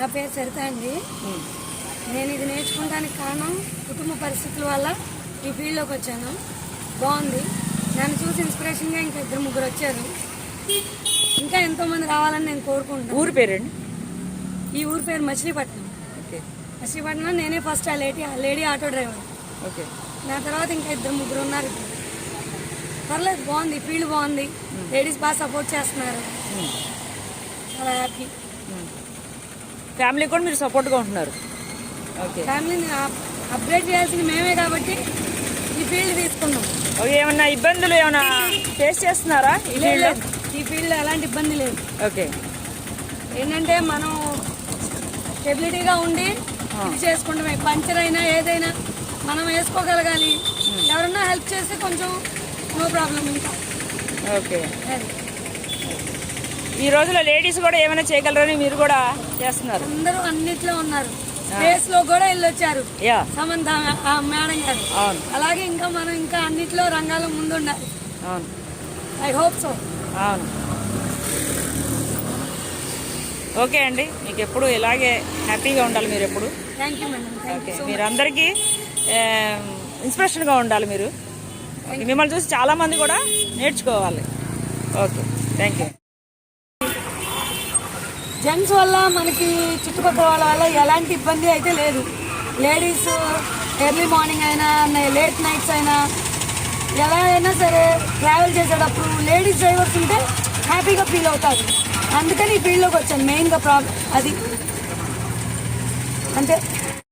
నా పేరు సరిత అండి. నేను ఇది నేర్చుకోవడానికి కారణం కుటుంబ పరిస్థితుల వల్ల ఈ ఫీల్డ్లోకి వచ్చాను. బాగుంది. నన్ను చూసి ఇన్స్పిరేషన్గా ఇంకా ఇద్దరు ముగ్గురు వచ్చారు. ఇంకా ఎంతోమంది రావాలని నేను కోరుకుంటున్నాను. ఊరి పేరండి? ఈ ఊరి పేరు మచిలీపట్నం. ఓకే. మచిలీపట్నం నేనే ఫస్ట్ ఆ lady lady auto driver. Okay. నా తర్వాత ఇంకా ఇద్దరు ముగ్గురు ఉన్నారు పర్లేదు బాగుంది. ఫీల్డ్ బాగుంది. లేడీస్ బాగా సపోర్ట్ చేస్తున్నారు. చాలా హ్యాపీ ఫ్యామిలీ కూడా మీరు సపోర్ట్గా ఉంటున్నారు. ఓకే ఫ్యామిలీని అప్గ్రేడ్ చేయాల్సింది మేమే కాబట్టి ఈ ఫీల్డ్ తీసుకున్నాం. ఏమన్నా ఇబ్బందులు ఏమైనా ఫేస్ చేస్తున్నారా ఈ ఫీల్డ్లో లేదు. ఈ ఫీల్డ్ ఎలాంటి ఇబ్బంది లేదు. ఓకే ఏంటంటే మనం స్టెబిలిటీగా ఉండి ఇది చేసుకుంటామే. పంచర్ అయినా ఏదైనా మనం వేసుకోగలగాలి. ఎవరన్నా హెల్ప్ చేస్తే కొంచెం నో ప్రాబ్లం ఇంకా. ఓకే. ఈ రోజుల్లో లేడీస్ కూడా ఏమైనా చేయగలరని మీరు కూడా చేస్తున్నారు. అందరూ అన్నిట్లో ఉన్నారు. స్పేస్లో కూడా వెళ్ళొచ్చారు. సమంత మేడం గారు. అలాగే ఇంకా మనం ఇంకా అన్నిట్లో రంగాల్లో ముందుండాలి అవును. ఐ హోప్ సో అవును. ఓకే అండి. మీకు ఎప్పుడు ఇలాగే హ్యాపీగా ఉండాలి మీరు ఎప్పుడు. Thank you madam thank okay. You so మీరు అందరికీ ఇన్స్పిరేషన్గా ఉండాలి మీరు. మిమ్మల్ని చూసి చాలామంది కూడా నేర్చుకోవాలి. ఓకే. థ్యాంక్ యూ జెంట్స్ వల్ల మనకి చుట్టుపక్కల వాళ్ళ వల్ల ఎలాంటి ఇబ్బంది అయితే లేదు. లేడీస్ ఎర్లీ మార్నింగ్ అయినా లేట్ నైట్స్ అయినా ఎలా అయినా సరే ట్రావెల్ చేసేటప్పుడు లేడీస్ డ్రైవర్స్ ఉంటే హ్యాపీగా ఫీల్ అవుతారు. అందుకని ఈ ఫీల్డ్లోకి వచ్చాను. మెయిన్గా ప్రాబ్లం అది. అంతే